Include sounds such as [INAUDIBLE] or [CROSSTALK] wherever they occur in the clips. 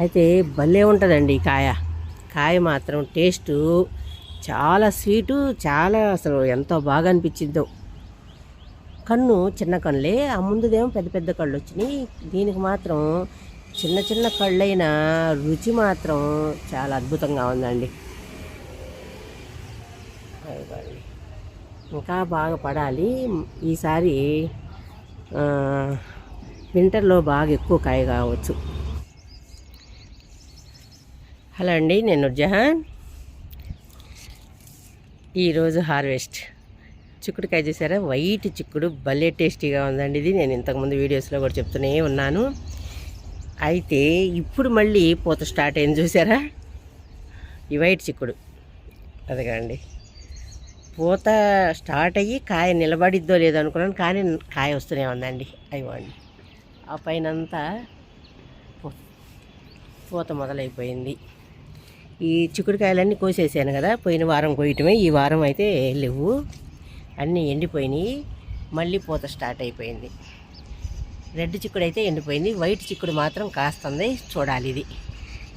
అయితే భలే ఉంటుందండి ఈ కాయ. కాయ మాత్రం టేస్టు చాలా స్వీటు చాలా అసలు ఎంతో బాగా అనిపించిందో కన్ను చిన్న కళ్ళే ఆ ముందుదేమో పెద్ద పెద్ద కళ్ళు వచ్చినాయి దీనికి మాత్రం చిన్న చిన్న కళ్ళైన రుచి మాత్రం చాలా అద్భుతంగా ఉందండి. ఇంకా బాగా పడాలి. ఈసారి వింటర్లో బాగా ఎక్కువ కాయ కావచ్చు. హలో అండి నేను జహాన్ ఈరోజు హార్వెస్ట్. చిక్కుడుకాయ చూసారా? వైట్ చిక్కుడు భలే టేస్టీగా ఉందండి ఇది. నేను ఇంతకుముందు వీడియోస్లో కూడా చెప్తూనే ఉన్నాను. అయితే ఇప్పుడు మళ్ళీ పూత స్టార్ట్ అయింది చూసారా? ఈ వైట్ చిక్కుడు. అదిగండి. పూత స్టార్ట్ అయ్యి కాయ నిలబడిద్దో లేదో అనుకున్నాను కానీ కాయ వస్తూనే ఉందండి. అయిపోండి ఆ పైనంతా పూత మొదలైపోయింది. ఈ చిక్కుడుకాయలన్నీ కోసేసాను కదా పోయిన వారం కోయటమే ఈ వారం అయితే లేవు. అన్నీ ఎండిపోయినాయి. మళ్ళీ పూత స్టార్ట్ అయిపోయింది. రెడ్ చిక్కుడు అయితే ఎండిపోయింది. వైట్ చిక్కుడు మాత్రం కాస్తుంది. చూడాలి ఇది.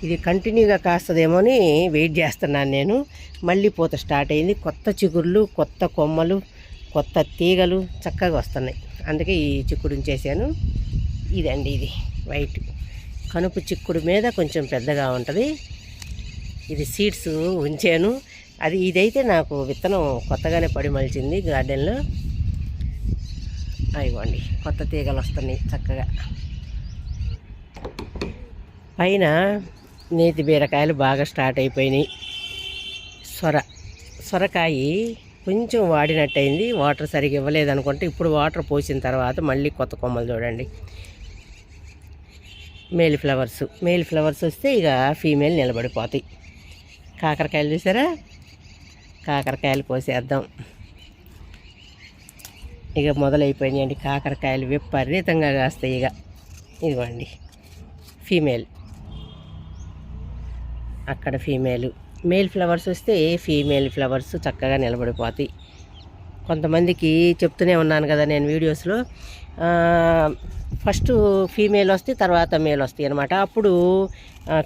ఇది కంటిన్యూగా కాస్తుందేమో అని వెయిట్ చేస్తున్నాను నేను. మళ్ళీ పూత స్టార్ట్ అయింది. కొత్త చిగుర్లు కొత్త కొమ్మలు కొత్త తీగలు చక్కగా వస్తున్నాయి. అందుకే ఈ చిక్కుడు ఉంచేసాను. ఇదండి ఇది. వైట్. కనుపు చిక్కుడు మీద కొంచెం పెద్దగా ఉంటుంది. ఇది సీడ్స్ ఉంచాను. అది ఇదైతే నాకు విత్తనం కొత్తగానే పడి మలిచింది గార్డెన్లో. అయిగోండి కొత్త తీగలు వస్తున్నాయి చక్కగా. పైన నేతి బీరకాయలు బాగా స్టార్ట్ అయిపోయినాయి. సొర సొరకాయ కొంచెం వాడినట్టయింది వాటర్ సరిగ్గా ఇవ్వలేదు అనుకుంటే ఇప్పుడు వాటర్ పోసిన తర్వాత మళ్ళీ కొత్త కొమ్మలు చూడండి. మేల్ ఫ్లవర్స్ మేల్ ఫ్లవర్స్ వస్తే ఇక ఫీమేల్ నిలబడిపోతాయి. కాకరకాయలు చూసారా? కాకరకాయలు కోసేద్దాం. ఇక మొదలైపోయినాయండి కాకరకాయలు విపరీతంగా కాస్తాయి ఇక. ఇదిగోండి ఫీమేల్ అక్కడ ఫీమేలు మేల్ ఫ్లవర్స్ వస్తే ఫీమేల్ ఫ్లవర్స్ చక్కగా నిలబడిపోతాయి. కొంతమందికి చెప్తూనే ఉన్నాను కదా నేను వీడియోస్లో. ఫస్ట్ ఫీమేల్ వస్తే తర్వాత మేల్ వస్తాయి అనమాట అప్పుడు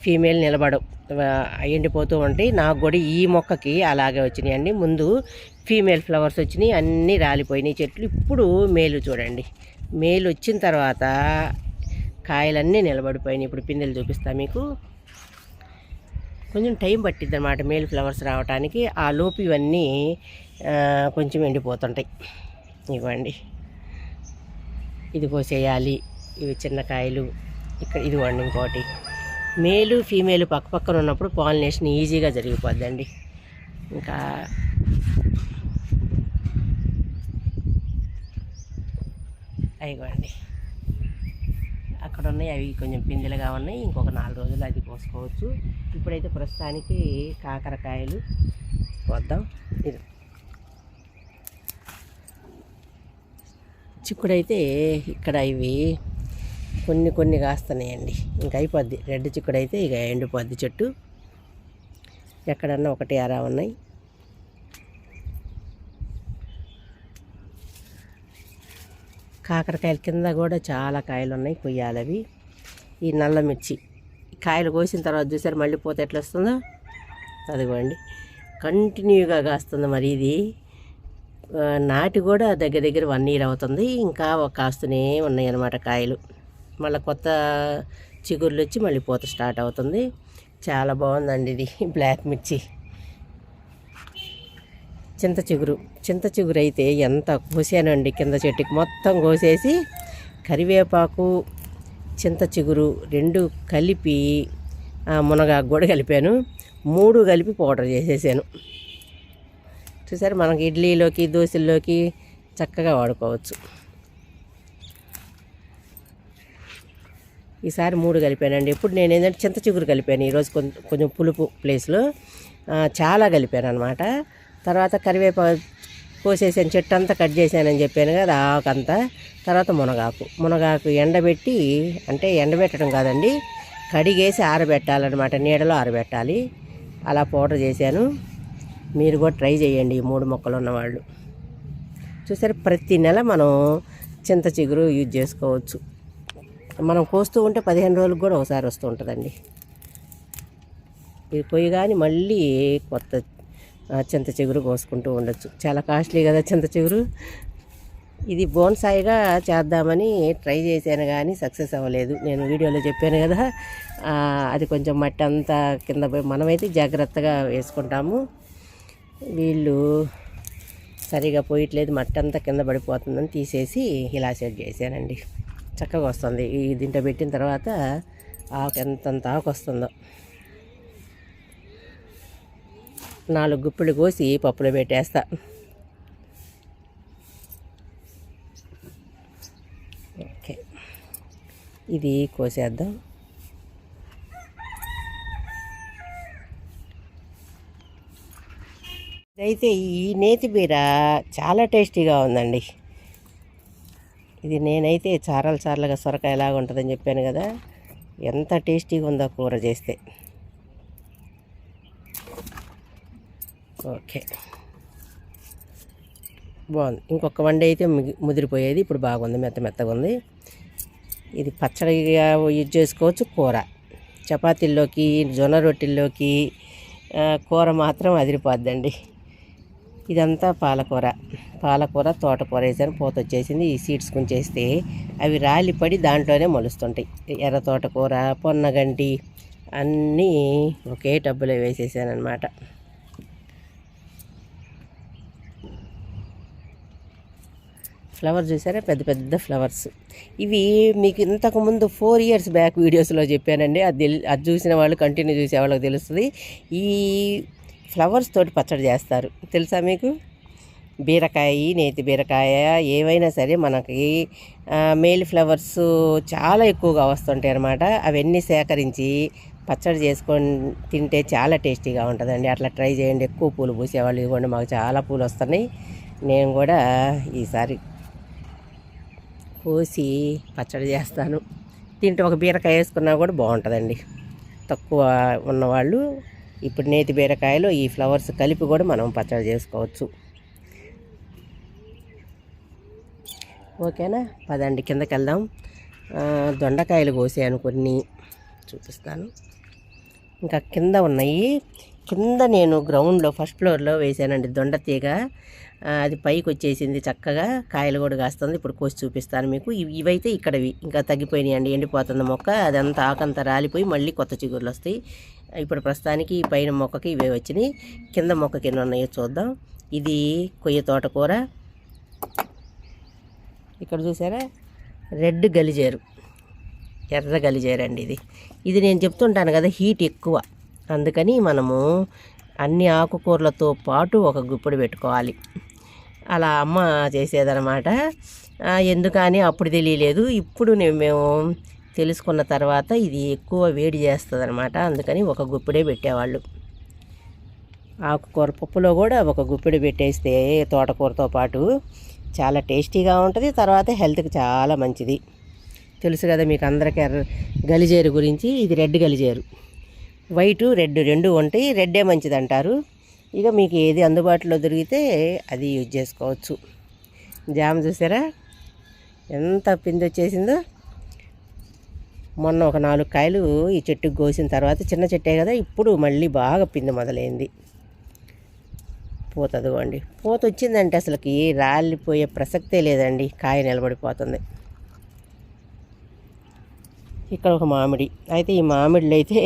ఫీమేల్ నిలబడవు. ఎండిపోతూ ఉంటాయి. నాకు కూడా ఈ మొక్కకి అలాగే వచ్చినాయండి. ముందు ఫీమేల్ ఫ్లవర్స్ వచ్చినాయి అన్నీ రాలిపోయినాయి. చెట్లు ఇప్పుడు మేలు చూడండి. మేలు వచ్చిన తర్వాత కాయలన్నీ నిలబడిపోయినాయి. ఇప్పుడు పిందెలు చూపిస్తా మీకు. కొంచెం టైం పట్టిద్ది అనమాట మేల్ ఫ్లవర్స్ రావడానికి ఆ లోపు ఇవన్నీ కొంచెం ఎండిపోతుంటాయి. ఇవ్వండి. ఇది కోసేయాలి. ఇవి చిన్న కాయలు. ఇక్కడ ఇదిగోండి ఇంకోటి. మేలు ఫీమేలు పక్క పక్కన ఉన్నప్పుడు పాలినేషన్ ఈజీగా జరిగిపోద్దండి. ఇంకా అయిగోండి అక్కడ ఉన్నాయి. అవి కొంచెం పిందెలుగా ఉన్నాయి. ఇంకొక నాలుగు రోజులు అది కోసుకోవచ్చు. ఇప్పుడైతే ప్రస్తుతానికి కాకరకాయలు వద్దాం ఇది చిక్కుడైతే ఇక్కడ ఇవి కొన్ని కొన్ని కాస్తున్నాయండి. ఇంకా అయిపోద్ది. రెడ్ చిక్కుడైతే ఇక ఎండిపోద్ది చెట్టు. ఎక్కడన్నా ఒకటి అరా ఉన్నాయి. కాకరకాయల కింద కూడా చాలా కాయలు ఉన్నాయి కొయ్యాలవి ఈ నల్ల మిర్చి. ఈ కాయలు కోసిన తర్వాత చూసారు మళ్ళీ పోతే ఎట్లా వస్తుందో అదిగోండి. కంటిన్యూగా కాస్తుంది మరి ఇది. నాటి కూడా దగ్గర దగ్గర వన్ ఇయర్ అవుతుంది. ఇంకా ఒక కాస్తూనే ఉన్నాయి అన్నమాట కాయలు. మళ్ళీ కొత్త చిగుర్లు వచ్చి మళ్ళీ పూత స్టార్ట్ అవుతుంది. చాలా బాగుందండి ఇది [LAUGHS] బ్లాక్ మిర్చి. చింత చిగురు. చింత చిగురు అయితే ఎంత కోసానండి కింద చెట్టుకి. మొత్తం కోసేసి కరివేపాకు చింత చిగురు రెండు కలిపి ఆ, మునగాకు కూడా కలిపాను. మూడు కలిపి పౌడర్ చేసేసాను. చూసారు మనకి ఇడ్లీలోకి దోశల్లోకి చక్కగా వాడుకోవచ్చు. ఈసారి మూడు కలిపానండి. ఇప్పుడు నేను ఏంటంటే చింత చిగురు కలిపాను. ఈరోజు కొంచెం కొంచెం పులుపు ప్లేస్లో చాలా కలిపాను అనమాట తర్వాత కరివేపాకు కోసేసాను చెట్టు అంతా కట్ చేశానని చెప్పాను కదా ఆకంతా తర్వాత మునగాకు. మునగాకు ఎండబెట్టి అంటే ఎండబెట్టడం కాదండి కడిగేసి ఆరబెట్టాలన్నమాట నీడలో ఆరబెట్టాలి. అలా పౌడర్ చేశాను. మీరు కూడా ట్రై చేయండి ఈ మూడు మొక్కలు ఉన్నవాళ్ళు చూసారు ప్రతి నెల మనం చింత చిగురు యూజ్ చేసుకోవచ్చు. మనం కోస్తూ ఉంటే పదిహేను రోజులకు కూడా ఒకసారి వస్తూ ఉంటుందండి. ఇది పోయి కానీ మళ్ళీ కొత్త చింత చిగురు కోసుకుంటూ ఉండొచ్చు. చాలా కాస్ట్లీ కదా చింత చిగురు. ఇది బోన్సాయిగా చేద్దామని ట్రై చేశాను కానీ సక్సెస్ అవ్వలేదు. నేను వీడియోలో చెప్పాను కదా అది కొంచెం మట్టి అంతా కింద పోయి మనమైతే జాగ్రత్తగా వేసుకుంటాము. వీళ్ళు సరిగా పోయట్లేదు మట్టి అంతా కింద పడిపోతుందని తీసేసి ఇలా సెట్ చేశానండి చక్కగా వస్తుంది. ఈ దీంట్లో పెట్టిన తర్వాత ఆకు ఎంతంత ఆకు వస్తుందో. నాలుగు గుప్పిళ్ళు కోసి పప్పులో పెట్టేస్తా. ఓకే. ఇది కోసేద్దాం. అయితే ఈ నేతి బీర చాలా టేస్టీగా ఉందండి. ఇది నేనైతే చారలు చారలుగా సొరకాయ ఎలాగ ఉంటుందని చెప్పాను కదా ఎంత టేస్టీగా ఉందో కూర చేస్తే. ఓకే. బాగుంది. ఇంకొక వండి అయితే మిగి ముదిరిపోయేది. ఇప్పుడు బాగుంది. మెత్త మెత్తగా ఉంది. ఇది పచ్చడిగా యూజ్ చేసుకోవచ్చు కూర. చపాతీల్లోకి జొన్న రొట్టెల్లోకి కూర మాత్రం అదిరిపోద్దండి. ఇదంతా పాలకూర. పాలకూర తోటకూర వేసాను పూత వచ్చేసింది. ఈ సీడ్స్ కొంచేస్తే అవి రాలిపడి దాంట్లోనే మొలుస్తుంటాయి. ఎర్ర తోటకూర పొన్నగంటి అన్నీ ఒకే టబ్బులో వేసేసాను అనమాట ఫ్లవర్ చూసారా? పెద్ద పెద్ద ఫ్లవర్స్. ఇవి మీకు ఇంతకుముందు ఫోర్ ఇయర్స్ బ్యాక్ వీడియోస్లో చెప్పానండి. అది అది చూసిన వాళ్ళు కంటిన్యూ చూసే వాళ్ళకి తెలుస్తుంది. ఈ ఫ్లవర్స్ తోటి పచ్చడి చేస్తారు. తెలుసా మీకు? బీరకాయ నేతి బీరకాయ ఏవైనా సరే మనకి మేల్ ఫ్లవర్స్ చాలా ఎక్కువగా వస్తుంటాయి అన్నమాట. అవన్నీ సేకరించి పచ్చడి చేసుకొని తింటే చాలా టేస్టీగా ఉంటుందండి. అట్లా ట్రై చేయండి. ఎక్కువ పూలు పూసేవాళ్ళు ఇవ్వండి. మాకు చాలా పూలు వస్తున్నాయి. నేను కూడా ఈసారి కోసి పచ్చడి చేస్తాను. తింటే ఒక బీరకాయ వేసుకున్నా కూడా బాగుంటుందండి. తక్కువ ఉన్నవాళ్ళు ఇప్పుడు నేతి బీరకాయలో ఈ ఫ్లవర్స్ కలిపి కూడా మనం పచ్చడి చేసుకోవచ్చు. ఓకేనా? పదండి కిందకి వెళ్దాం దొండకాయలు కోసాను కొన్ని. చూపిస్తాను. ఇంకా కింద ఉన్నాయి. కింద నేను గ్రౌండ్లో ఫస్ట్ ఫ్లోర్లో వేసానండి దొండ తీగ. అది పైకి వచ్చేసింది చక్కగా. కాయలు కూడా కాస్తుంది. ఇప్పుడు కోసి చూపిస్తాను మీకు. ఇవి ఇవైతే ఇక్కడవి. ఇంకా తగ్గిపోయినాయండి ఎండిపోతుంది మొక్క. అదంతా ఆకంతా రాలిపోయి మళ్ళీ కొత్త చిగుర్లు వస్తాయి. ఇప్పుడు ప్రస్తుతానికి ఈ పైన మొక్కకి ఇవే వచ్చినాయి. కింద మొక్కకి ఎన్ని ఉన్నాయో చూద్దాం. ఇది కొయ్య తోటకూర. ఇక్కడ చూసారా? రెడ్ గలిజేరు. ఎర్ర గలిజేరు అండి ఇది. ఇది నేను చెప్తుంటాను కదా హీట్ ఎక్కువ. అందుకని మనము అన్ని ఆకుకూరలతో పాటు ఒక గుప్పెడు పెట్టుకోవాలి. అలా అమ్మ చేసేదనమాట ఎందుకని అప్పుడు తెలియలేదు. ఇప్పుడు నేను మేము తెలుసుకున్న తర్వాత ఇది ఎక్కువ వేడి చేస్తుంది అనమాట అందుకని ఒక గుప్పిడే పెట్టేవాళ్ళు. ఆకుకూర పప్పులో కూడా ఒక గుప్పిడి పెట్టేస్తే తోటకూరతో పాటు చాలా టేస్టీగా ఉంటుంది తర్వాత హెల్త్కి చాలా మంచిది. తెలుసు కదా మీకు అందరికీ ఎర్ర గలిజేరు గురించి ఇది రెడ్ గలిజేరు. వైట్ రెడ్ రెండు ఉంటాయి రెడ్డే మంచిది అంటారు ఇక మీకు ఏది అందుబాటులో దొరికితే అది యూజ్ చేసుకోవచ్చు. జామ చూసారా? ఎంత పిందొచ్చేసిందో మొన్న ఒక నాలుగు కాయలు ఈ చెట్టుకు కోసిన తర్వాత చిన్న చెట్టే కదా ఇప్పుడు మళ్ళీ బాగా పిండి మొదలైంది. పూత అదిగోండి పూత వచ్చిందంటే అసలుకి రాలిపోయే ప్రసక్తే లేదండి. కాయ నిలబడిపోతుంది. ఇక్కడ ఒక మామిడి. అయితే ఈ మామిడిలో అయితే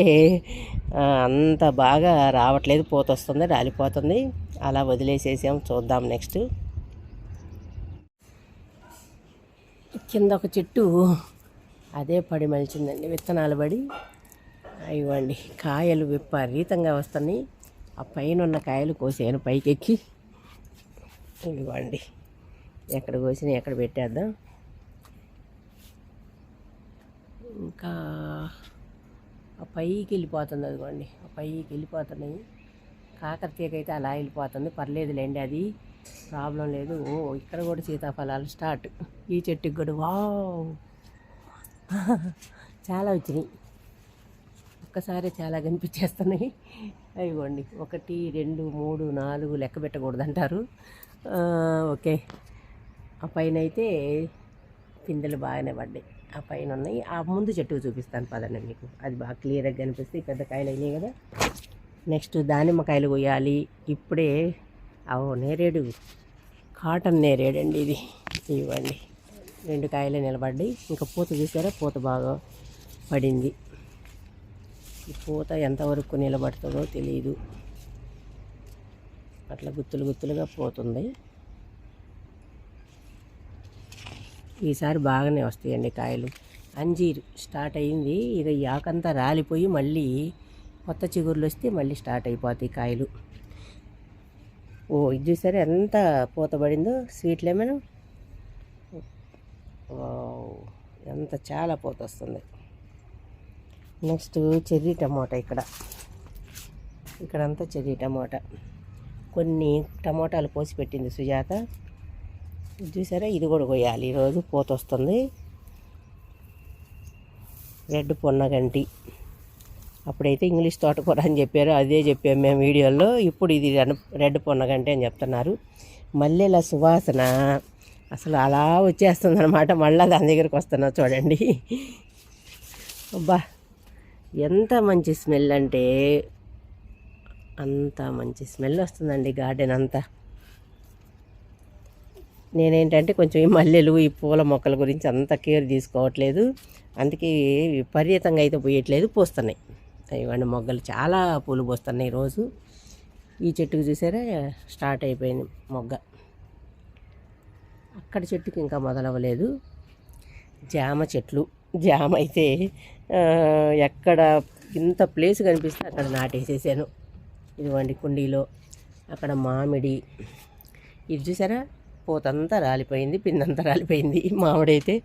అంత బాగా రావట్లేదు. పూత వస్తుంది రాలిపోతుంది. అలా వదిలేసేసాం. చూద్దాం నెక్స్ట్. కింద ఒక చెట్టు అదే పడి మలిచిందండి. విత్తనాలు పడి ఇవ్వండి. కాయలు విపరీతంగా వస్తున్నాయి. ఆ పైన ఉన్న కాయలు కోసాను పైకెక్కి. ఇవ్వండి. ఎక్కడ కోసినా ఎక్కడ పెట్టేద్దాం. ఇంకా ఆ పైకి వెళ్ళిపోతుంది అదిగోండి. ఆ పైకి వెళ్ళిపోతున్నాయి. కాకరతీక అయితే అలా వెళ్ళిపోతుంది. పర్లేదులేండి అది ప్రాబ్లం లేదు. ఓ ఇక్కడ కూడా సీతాఫలాలు స్టార్ట్. ఈ చెట్టుకి కూడా వావ్! చాలా వచ్చినాయి ఒక్కసారి చాలా కనిపించేస్తున్నాయి. అయిగోండి ఒకటి రెండు మూడు నాలుగు లెక్క పెట్టకూడదు అంటారు ఓకే. ఆ పైన అయితే పిందెలు బాగానే పడ్డాయి. ఆ పైన ఉన్నాయి ఆ ముందు చెట్టు చూపిస్తాను పదండి మీకు. అది బాగా క్లియర్గా కనిపిస్తే పెద్ద కాయలు అయినాయి కదా. నెక్స్ట్ దానిమ్మకాయలు కొయ్యాలి. ఇప్పుడే అవో నేరేడు. కాటన్ నేరేడు అండి ఇది. ఇవ్వండి. రెండు కాయలే నిలబడి ఇంకా పూత చూసారా? పూత బాగా పడింది. ఈ పూత ఎంతవరకు నిలబడుతుందో తెలియదు అట్లా గుత్తులు గుత్తులుగా పోతుంది. ఈసారి బాగానే వస్తాయండి కాయలు. అంజీరు స్టార్ట్ అయింది. ఇక యాకంతా రాలిపోయి మళ్ళీ కొత్త చిగుర్లు వస్తే మళ్ళీ స్టార్ట్ అయిపోతాయి కాయలు. ఓ ఇది చూసారా ఎంత పూత పడిందో? Sweet lemon? ఎంత చాలా పూత వస్తుంది. నెక్స్ట్ చెర్రీ టమోటా ఇక్కడ. ఇక్కడంతా చెర్రీ టమోటా. కొన్ని టమోటాలు పోసి పెట్టింది సుజాత. చూసారా? ఇది కూడా కొయ్యాలి. ఈరోజు పూత వస్తుంది. రెడ్ పొన్నగంటి. అప్పుడైతే ఇంగ్లీష్ తోటకూర అని చెప్పారు. అదే చెప్పాము మేము వీడియోలో. ఇప్పుడు ఇది రెడ్ రెడ్ పొన్నగంటి అని చెప్తున్నారు. మల్లెల సువాసన. అసలు అలా వచ్చేస్తుంది అనమాట మళ్ళీ దాని దగ్గరికి వస్తున్నా చూడండి. అబ్బా ఎంత మంచి స్మెల్ అంటే అంత మంచి స్మెల్ వస్తుందండి గార్డెన్ అంతా. నేనేంటంటే కొంచెం ఈ మల్లెలు ఈ పూల మొక్కల గురించి అంత కేర్ తీసుకోవట్లేదు. అందుకే విపరీతంగా అయితే పోయట్లేదు పోస్తున్నాయి. ఇవన్నీ మొగ్గలు చాలా పూలు పోస్తున్నాయి ఈరోజు. ఈ చెట్టుకు చూసారా స్టార్ట్ అయిపోయింది మొగ్గ. అక్కడ చెట్టుకి ఇంకా మొదలవ్వలేదు. జామ చెట్లు. జామ అయితే ఎక్కడ ఇంత ప్లేస్ కనిపిస్తే అక్కడ నాటేసేసాను. ఇదిగోండి కుండీలో అక్కడ మామిడి. ఇది చూసారా? పూతంతా రాలిపోయింది పిందంతా రాలిపోయింది. మామిడి అయితే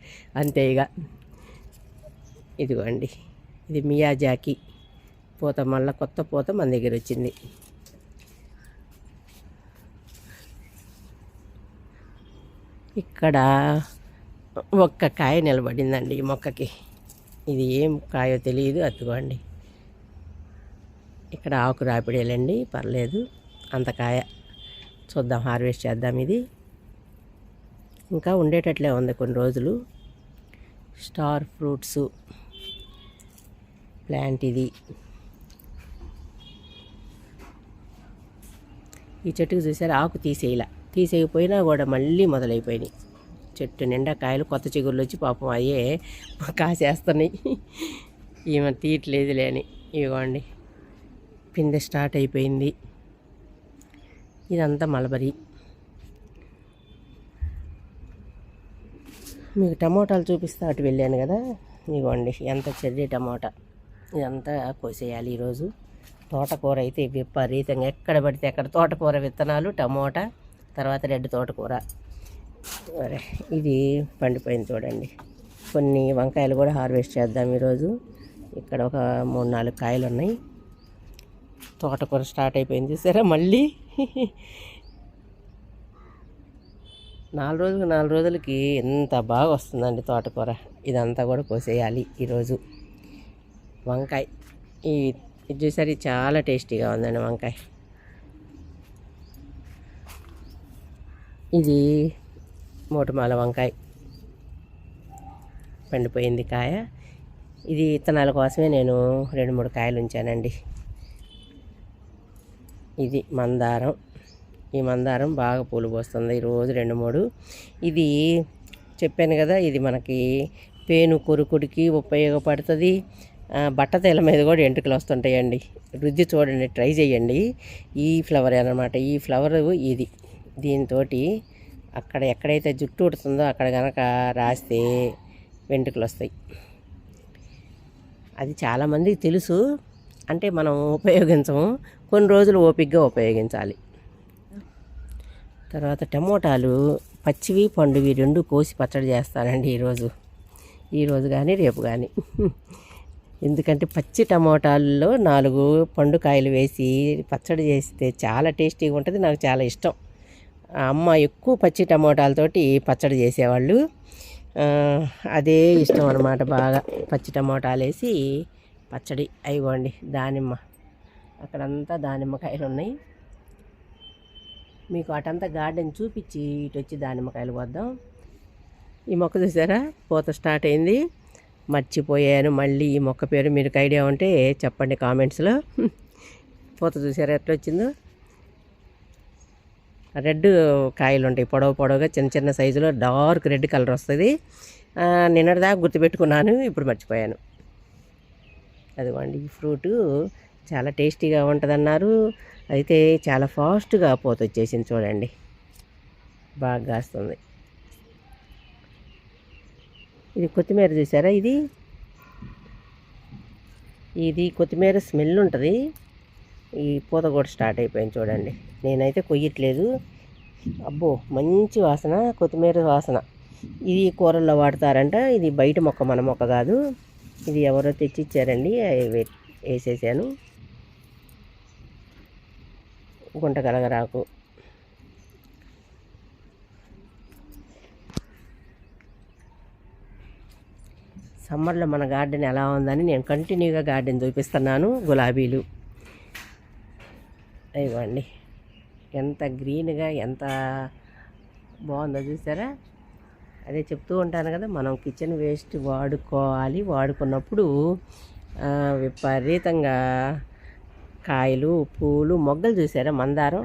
అంతే ఇక ఇదిగోండి ఇది మియాజాకి పూత మళ్ళీ కొత్త పూత మన దగ్గర వచ్చింది. ఇక్కడ ఒక్క కాయ నిలబడిందండి ఈ మొక్కకి. ఇది ఏం కాయో తెలియదు అత్తుకోండి ఇక్కడ ఆకు రాపిడేలండి పర్లేదు. అంత కాయ. చూద్దాం హార్వెస్ట్ చేద్దాం ఇది. ఇంకా ఉండేటట్లే ఉంది కొన్ని రోజులు. స్టార్ ఫ్రూట్స్ ప్లాంట్ ఇది. ఈ చెట్టుకు చూసారు ఆకు తీసేయాల. తీసేయకపోయినా కూడా మళ్ళీ మొదలైపోయినాయి. చెట్టు నిండా కాయలు కొత్త చిగుర్లు వచ్చి పాపం అయ్యే కాసేస్తున్నాయి. ఈమె తీయట్లేదు లేని ఇవ్వండి పిందె స్టార్ట్ అయిపోయింది. ఇదంతా మలబరి. మీకు టమోటాలు చూపిస్తే అటు వెళ్ళాను కదా. ఇవ్వండి ఎంత చెర్రీ టమోటా. ఇదంతా కోసేయాలి ఈరోజు. తోటకూర అయితే విపరీతంగా ఎక్కడ పడితే అక్కడ తోటకూర విత్తనాలు టమోటా తర్వాత రెడ్ తోటకూర. ఇది పండిపోయింది చూడండి. కొన్ని వంకాయలు కూడా హార్వెస్ట్ చేద్దాం ఈరోజు. ఇక్కడ ఒక మూడు నాలుగు కాయలు ఉన్నాయి తోటకూర స్టార్ట్ అయిపోయింది. సరే మళ్ళీ? నాలుగు రోజులు నాలుగు రోజులకి ఎంత బాగా వస్తుందండి తోటకూర. ఇదంతా కూడా కోసేయాలి ఈరోజు. వంకాయ. ఈ ఇది చూసారి చాలా టేస్టీగా ఉందండి వంకాయ. ఇది మూటమాల వంకాయ. పండిపోయింది కాయ. ఇది ఇత్తనాల కోసమే నేను రెండు మూడు కాయలు ఉంచానండి. ఇది మందారం. ఈ మందారం బాగా పూలు పోస్తుంది. రోజు రెండు మూడు. ఇది చెప్పాను కదా ఇది మనకి పేను కొరుకుడికి ఉపయోగపడుతుంది. బట్ట బట్టతీల మీద కూడా ఎంట్రుకలు వస్తుంటాయండి. రుద్ది చూడండి ట్రై చేయండి. ఈ ఫ్లవర్ అనమాట ఈ ఫ్లవర్ ఇది. దీంతో అక్కడ ఎక్కడైతే జుట్టు ఉడుతుందో అక్కడ కనుక రాస్తే వెంట్రుకలు వస్తాయి. అది చాలామందికి తెలుసు. అంటే మనం ఉపయోగించము. కొన్ని రోజులు ఓపిగ్గా ఉపయోగించాలి. తర్వాత టమోటాలు పచ్చివి పండువి రెండు కోసి పచ్చడి చేస్తానండి ఈరోజు. ఈరోజు కానీ రేపు కానీ ఎందుకంటే పచ్చి టమోటాల్లో నాలుగు పండుకాయలు వేసి పచ్చడి చేస్తే చాలా టేస్టీగా ఉంటుంది. నాకు చాలా ఇష్టం. అమ్మ ఎక్కువ పచ్చి టమోటాలతోటి పచ్చడి చేసేవాళ్ళు. అదే ఇష్టం అనమాట బాగా. పచ్చి టమోటాలు వేసి పచ్చడి. అయిపోండి దానిమ్మ. అక్కడంతా దానిమ్మకాయలు ఉన్నాయి మీకు అటంతా గార్డెన్ చూపించి ఇటు వచ్చి దానిమ్మకాయలు వద్దాం ఈ మొక్క చూసారా? పూత స్టార్ట్ అయింది. మర్చిపోయాను. మళ్ళీ ఈ మొక్క పేరు మీకు ఐడియా ఉంటే చెప్పండి కామెంట్స్లో. [LAUGHS] పూత చూసారా ఎట్లా వచ్చిందో రెడ్ కాయలు ఉంటాయి పొడవు పొడవుగా చిన్న చిన్న సైజులో డార్క్ రెడ్ కలర్ వస్తుంది. నిన్నటిదాకా గుర్తుపెట్టుకున్నాను ఇప్పుడు మర్చిపోయాను. అదిగోండి ఈ ఫ్రూటు చాలా టేస్టీగా ఉంటుందన్నారు. అయితే చాలా ఫాస్ట్గా పోత వచ్చేసింది చూడండి. బాగా కాస్తుంది. ఇది కొత్తిమీర చూసారా ఇది? ఇది కొత్తిమీర స్మెల్ ఉంటుంది. ఈ పూత కూడా స్టార్ట్ అయిపోయింది చూడండి. నేనైతే కొయ్యట్లేదు. అబ్బో మంచి వాసన కొత్తిమీర వాసన. ఇది కూరల్లో వాడతారంట. ఇది బయట మొక్క మన మొక్క కాదు. ఇది ఎవరో తెచ్చి ఇచ్చారండి వేసేసాను. గుంట కలగరాకు. సమ్మర్లో మన గార్డెన్ ఎలా ఉందని నేను కంటిన్యూగా గార్డెన్ చూపిస్తున్నాను. గులాబీలు. ఇవ్వండి. ఎంత గ్రీన్గా ఎంత బాగుందో చూసారా? అదే చెప్తూ ఉంటాను కదా మనం కిచెన్ వేస్ట్ వాడుకోవాలి. వాడుకున్నప్పుడు విపరీతంగా కాయలు పూలు మొగ్గలు చూసారా? మందారం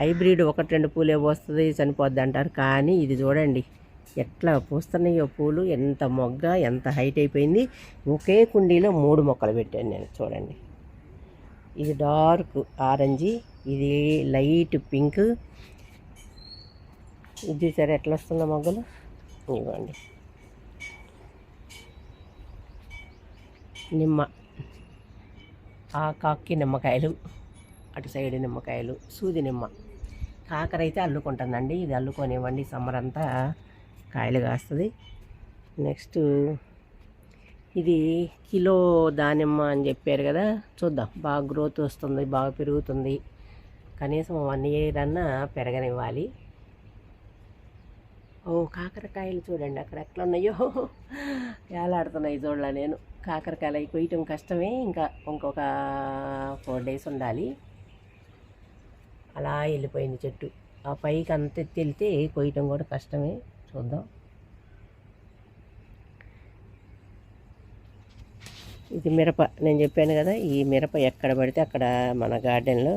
హైబ్రిడ్ ఒకటి రెండు పూలే పోస్తుంది చనిపోద్ది అంటారు. కానీ ఇది చూడండి ఎట్లా పూస్తున్నాయో పూలు ఎంత మొగ్గ ఎంత హైట్ అయిపోయింది. ఒకే కుండీలో మూడు మొక్కలు పెట్టాను నేను చూడండి. ఇది డార్క్ ఆరెంజీ ఇది లైట్ పింక్. ఇది చూసారా ఎట్లా వస్తుందో మొగ్గలు? ఇవ్వండి నిమ్మ. ఆ కాకి నిమ్మకాయలు అటు సైడ్ నిమ్మకాయలు సూది నిమ్మ. కాకర అయితే అల్లుకుంటుందండి. ఇది అల్లుకొనివ్వండి. సమ్మర్ అంతా కాయలు కాస్తుంది. నెక్స్ట్ ఇది కిలో దానిమ్మ అని చెప్పారు కదా. చూద్దాం. బాగా గ్రోత్ వస్తుంది బాగా పెరుగుతుంది. కనీసం వన్ ఇయర్ అన్నా పెరగనివ్వాలి. ఓ కాకరకాయలు చూడండి అక్కడ ఎట్లా ఉన్నాయో. వేలాడుతున్నాయి చూడలే నేను. కాకరకాయలు అవి కొయ్యటం కష్టమే ఇంకా ఇంకొక ఫోర్ డేస్ ఉండాలి. అలా వెళ్ళిపోయింది చెట్టు. ఆ పైకి అంత తెలితే వెళ్తే కొయ్యటం కూడా కష్టమే. చూద్దాం. ఇది మిరప. నేను చెప్పాను కదా ఈ మిరప ఎక్కడ పడితే అక్కడ మన గార్డెన్లో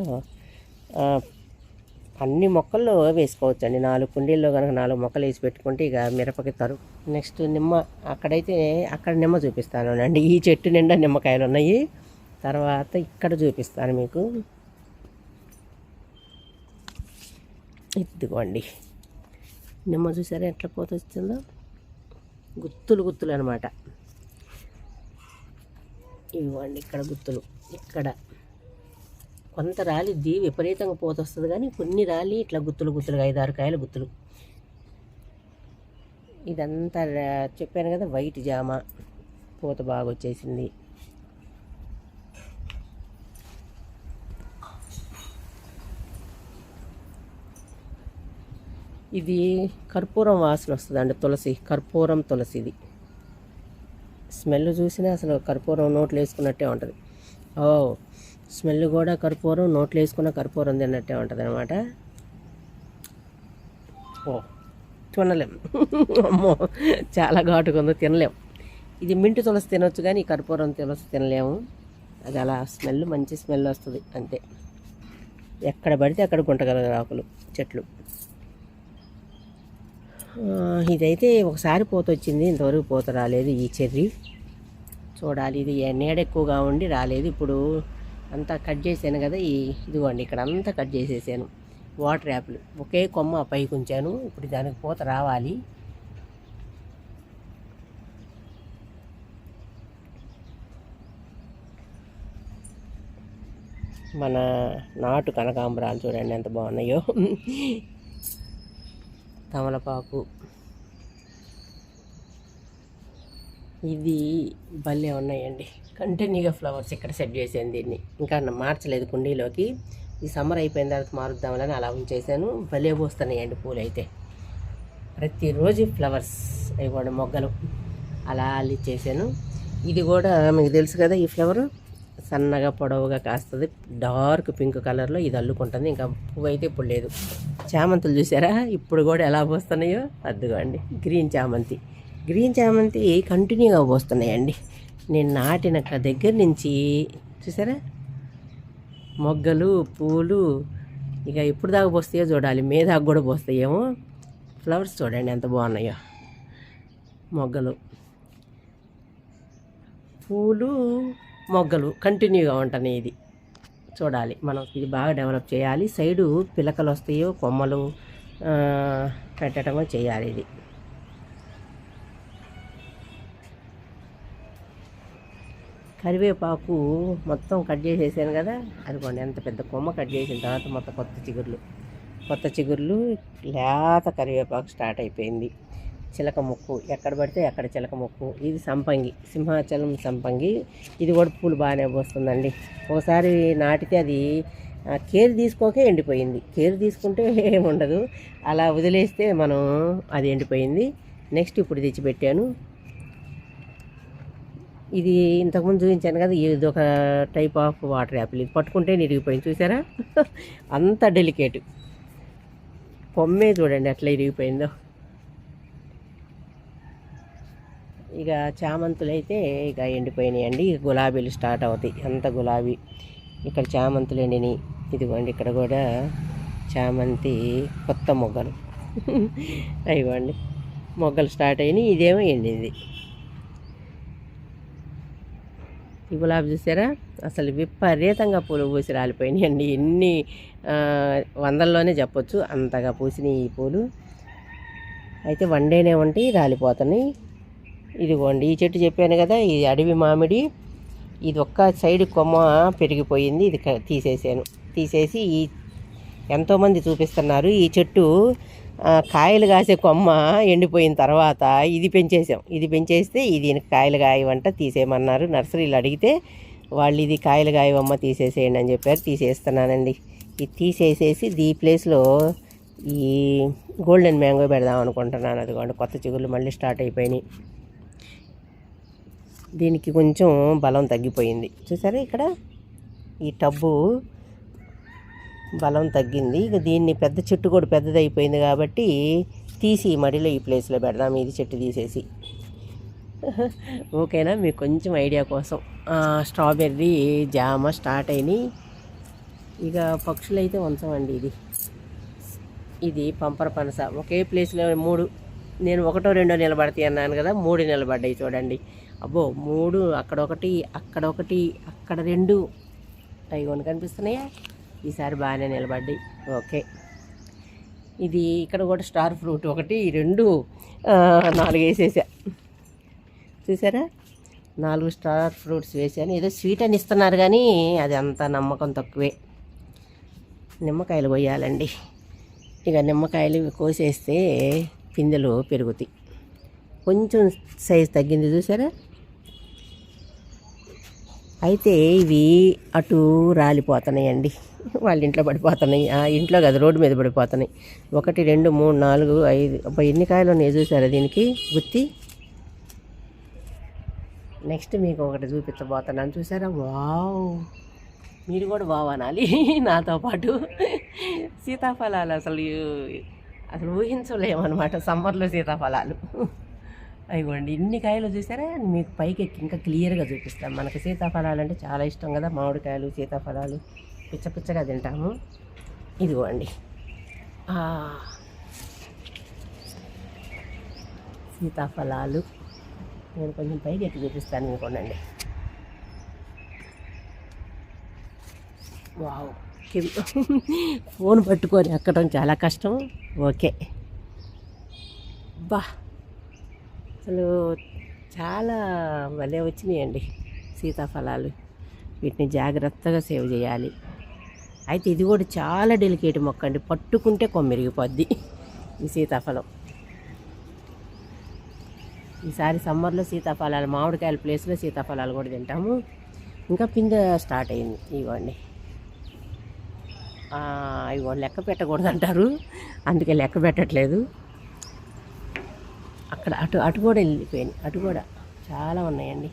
అన్ని మొక్కల్లో వేసుకోవచ్చు అండి నాలుగు కుండీల్లో కనుక నాలుగు మొక్కలు వేసి పెట్టుకుంటే ఇక మిరపకి తరు. నెక్స్ట్ నిమ్మ అక్కడైతే అక్కడ నిమ్మ చూపిస్తాను అండి. ఈ చెట్టు నిండా నిమ్మకాయలు ఉన్నాయి. తర్వాత ఇక్కడ చూపిస్తాను మీకు. ఇదిగోండి. నిమ్మ చూసారా ఎట్లా పోత వచ్చిందో? గుత్తులు గుత్తులు అనమాట ఇవ్వండి ఇక్కడ గుత్తులు. ఇక్కడ. కొంత రాలిద్ది విపరీతంగా పూత వస్తుంది కానీ కొన్ని రాలి ఇట్లా గుత్తులు గుత్తులుగా ఐదు ఆరు కాయలు గుత్తులు. ఇదంతా చెప్పాను కదా వైట్ జామ. పూత బాగా వచ్చేసింది ఇది కర్పూరం వాసన వస్తుందండి తులసి కర్పూరం తులసి ఇది స్మెల్ చూసినా అసలు కర్పూరం నోట్లు వేసుకున్నట్టే ఉంటుంది. ఓ స్మెల్ కూడా కర్పూరం నోట్లు వేసుకున్న కర్పూరం తిన్నట్టే ఉంటుంది అనమాట ఓ. తినలేం. అమ్మో చాలా ఘాటుగా ఉందో తినలేం. ఇది మింటు తులసి తినొచ్చు కానీ కర్పూరం తులసి తినలేము. అది అలా స్మెల్ మంచి స్మెల్ వస్తుంది అంతే. ఎక్కడ పడితే అక్కడ గుంటగల ఆకులు చెట్లు. ఇదైతే ఒకసారి పూత వచ్చింది ఇంతవరకు పూత రాలేదు ఈ చెర్రీ. చూడాలి ఇది నీడ ఎక్కువగా ఉండి రాలేదు. ఇప్పుడు అంతా కట్ చేశాను కదా ఈ ఇదిగోండి ఇక్కడ అంతా కట్ చేసేసాను. Water Apple. ఒకే కొమ్మ పైకి ఉంచాను. ఇప్పుడు దానికి పూత రావాలి. మన నాటు కనకాంబరాలు చూడండి ఎంత బాగున్నాయో. తమలపాకు. ఇది భలే ఉన్నాయండి. కంటిన్యూగా ఫ్లవర్స్ ఇక్కడ సెట్ చేసాను దీన్ని. ఇంకా మార్చలేదు కుండీలోకి. ఈ సమ్మర్ అయిపోయిన తర్వాత మారుద్దామని అలా ఉంచేసాను భలే పోస్తున్నాయండి పూలు అయితే ప్రతిరోజు ఫ్లవర్స్ అవి కూడా మొగ్గలు. అలా అల్లిచ్చేసాను ఇది కూడా మీకు తెలుసు కదా ఈ ఫ్లవర్? సన్నగా పొడవుగా కాస్తుంది. డార్క్ పింక్ కలర్లో ఇది అల్లుకుంటుంది. ఇంకా పువ్వు అయితే ఇప్పుడు లేదు. చామంతులు చూసారా? ఇప్పుడు కూడా ఎలా పోస్తున్నాయో? అద్దుగోండి గ్రీన్ చామంతి. గ్రీన్ చామంతి కంటిన్యూగా పోస్తున్నాయండి. నేను నాటిన దగ్గర నుంచి చూసారా? మొగ్గలు పూలు ఇక ఎప్పుడు దాకా పోస్తాయో చూడాలి. మే దాకా కూడా పోస్తాయేమో. ఫ్లవర్స్ చూడండి ఎంత బాగున్నాయో. మొగ్గలు. పూలు మొగ్గలు కంటిన్యూగా ఉంటాయి ఇది. చూడాలి. మనం ఇది బాగా డెవలప్ చేయాలి. సైడు పిలకలు వస్తాయో కొమ్మలు పెట్టడమో చేయాలి ఇది. కరివేపాకు మొత్తం కట్ చేసేసాను కదా. అదిగోండి ఎంత పెద్ద కొమ్మ కట్ చేసిన తర్వాత మొత్తం కొత్త చిగుర్లు. కొత్త చిగుర్లు లేత కరివేపాకు స్టార్ట్ అయిపోయింది. చిలక ముక్కు ఎక్కడ పడితే అక్కడ చిలక ముక్కు. ఇది సంపంగి సింహాచలం సంపంగి. ఇది కూడా పూలు బాగానే పోస్తుందండి. ఒకసారి నాటితే అది కేరు కేర్ తీసుకోకే ఎండిపోయింది. కేర్ తీసుకుంటే ఏముండదు. అలా వదిలేస్తే మనం అది ఎండిపోయింది. నెక్స్ట్ ఇప్పుడు తెచ్చిపెట్టాను. ఇది ఇంతకుముందు చూపించాను కదా ఇది ఒక టైప్ ఆఫ్ వాటర్ యాపిల్ ఇది పట్టుకుంటే నిరిగిపోయింది చూసారా? [LAUGHS] అంత డెలికేట్ కొమ్మే చూడండి ఎట్లా ఇరిగిపోయిందో. ఇక చామంతులు అయితే ఇక ఎండిపోయినాయండి. ఇక గులాబీలు స్టార్ట్ అవుతాయి. అంత గులాబీ. ఇక్కడ చామంతులు ఎండినాయి. ఇదిగోండి ఇక్కడ కూడా చామంతి కొత్త మొగ్గలు. [LAUGHS] అయ్యండి మొగ్గలు స్టార్ట్ అయినాయి. ఇదేమో ఎండింది. ఈ గులాబీ చూసారా? అసలు విపరీతంగా పూలు పూసి రాలిపోయినాయండి ఎన్ని వందల్లోనే చెప్పొచ్చు. అంతగా పూసినాయి ఈ పూలు. అయితే వన్ డేనే రాలిపోతున్నాయి. ఇదిగోండి ఈ చెట్టు చెప్పాను కదా ఇది అడవి మామిడి. ఇది ఒక్క సైడ్ కొమ్మ పెరిగిపోయింది. ఇది తీసేసాను. తీసేసి ఈ ఎంతోమంది చూపిస్తున్నారు. ఈ చెట్టు కాయలు కాసే కొమ్మ ఎండిపోయిన తర్వాత ఇది పెంచేసాం. ఇది పెంచేస్తే ఇది కాయలు కాయవంట తీసేయమన్నారు. నర్సరీలు అడిగితే వాళ్ళు ఇది కాయలు కాయవమ్మ తీసేసేయండి అని చెప్పారు. తీసేస్తున్నానండి. ఇది తీసేసేసి దీ ప్లేస్లో ఈ గోల్డెన్ మ్యాంగో పెడదాం అనుకుంటున్నాను. అదిగోండి కొత్త చిగుళ్ళు మళ్ళీ స్టార్ట్ అయిపోయినాయి. దీనికి కొంచెం బలం తగ్గిపోయింది. చూసారా ఇక్కడ? ఈ టబ్బు బలం తగ్గింది. ఇక దీన్ని పెద్ద చెట్టు కూడా పెద్దది అయిపోయింది కాబట్టి తీసి మడిలో ఈ ప్లేస్లో పెడదాం. ఇది చెట్టు తీసేసి. [LAUGHS] ఓకేనా? మీకు కొంచెం ఐడియా కోసం. స్ట్రాబెర్రీ జామ స్టార్ట్ అయినాయి. ఇక పక్షులైతే ఉంచమండి ఇది. ఇది పంపర పనస. ఒకే ప్లేస్లో మూడు. నేను ఒకటో రెండో నిలబడతాయి అన్నాను కదా మూడు నిలబడ్డాయి చూడండి. అబ్బో మూడు అక్కడ ఒకటి అక్కడ ఒకటి అక్కడ రెండు. అవి కొన్ని కనిపిస్తున్నాయా? ఈసారి బాగానే నిలబడ్డాయి. ఓకే. ఇది ఇక్కడ కూడా స్టార్ ఫ్రూట్ ఒకటి రెండు నాలుగు వేసేసా. చూసారా? నాలుగు స్టార్ ఫ్రూట్స్ వేసాను. ఏదో స్వీట్ అని ఇస్తున్నారు కానీ అది అంత నమ్మకం తక్కువే. నిమ్మకాయలు కొయ్యాలండి. ఇక నిమ్మకాయలు కోసేస్తే పిందెలు పెరుగుతాయి. కొంచెం సైజ్ తగ్గింది చూసారా? అయితే ఇవి అటు రాలిపోతున్నాయండి. వాళ్ళ ఇంట్లో పడిపోతున్నాయి. ఆ ఇంట్లో కదా రోడ్డు మీద పడిపోతున్నాయి. ఒకటి రెండు మూడు నాలుగు ఐదు అబ్బా ఎన్ని కాయలు ఉన్నాయి చూసారా దీనికి? గుత్తి. నెక్స్ట్ మీకు ఒకటి చూపించబోతున్నాను చూసారా? వావ్! మీరు కూడా వావ్ అనాలి. [LAUGHS] నాతో పాటు సీతాఫలాలు అసలు అసలు ఊహించలేమన్నమాట. సమ్మర్లో సీతాఫలాలు. అయ్యండి ఇన్ని కాయలు చూసారా? మీకు పైకి ఎక్కి ఇంకా క్లియర్గా చూపిస్తాం. మనకు సీతాఫలాలు అంటే చాలా ఇష్టం కదా? మామిడికాయలు సీతాఫలాలు. పిచ్చ పిచ్చగా తింటాము. ఇదిగోండి. అండి సీతాఫలాలు. నేను కొంచెం పైకి ఎక్కి చూపిస్తాను అనుకోండి వావ్ [LAUGHS] ఫోన్ పట్టుకొని ఎక్కడం చాలా కష్టం. ఓకే. బా అసలు చాలా భలే వచ్చినాయండి సీతాఫలాలు. వీటిని జాగ్రత్తగా సేవ్ చేయాలి. అయితే ఇది కూడా చాలా డెలికేట్ మొక్క అండి. పట్టుకుంటే కొమ్మెరిగిపోద్ది ఈ సీతాఫలం. ఈసారి సమ్మర్లో సీతాఫలాలు మామిడికాయల ప్లేస్లో సీతాఫలాలు కూడా తింటాము. ఇంకా పిందె స్టార్ట్ అయింది. ఇవ్వండి. ఇవ్వ లెక్క పెట్టకూడదు అంటారు అందుకే లెక్క పెట్టట్లేదు. అక్కడ అటు అటు కూడా వెళ్ళిపోయింది అటు కూడా చాలా ఉన్నాయండి.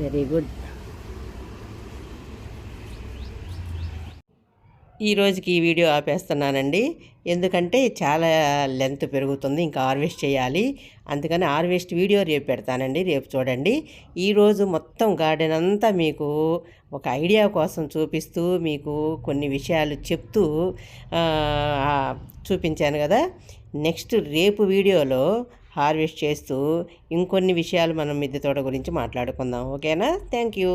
వెరీ గుడ్ ఈ రోజుకి ఈ వీడియో ఆపేస్తున్నానండి. ఎందుకంటే చాలా లెంత్ పెరుగుతుంది ఇంకా హార్వెస్ట్ చేయాలి. అందుకని హార్వెస్ట్ వీడియో రేపు పెడతానండి రేపు చూడండి. ఈరోజు మొత్తం గార్డెన్ అంతా మీకు ఒక ఐడియా కోసం చూపిస్తూ మీకు కొన్ని విషయాలు చెప్తూ చూపించాను కదా. నెక్స్ట్ రేపు వీడియోలో హార్వెస్ట్ చేస్తూ ఇంకొన్ని విషయాలు మనం మిద్దె తోట గురించి మాట్లాడుకుందాం. ఓకేనా? Thank you.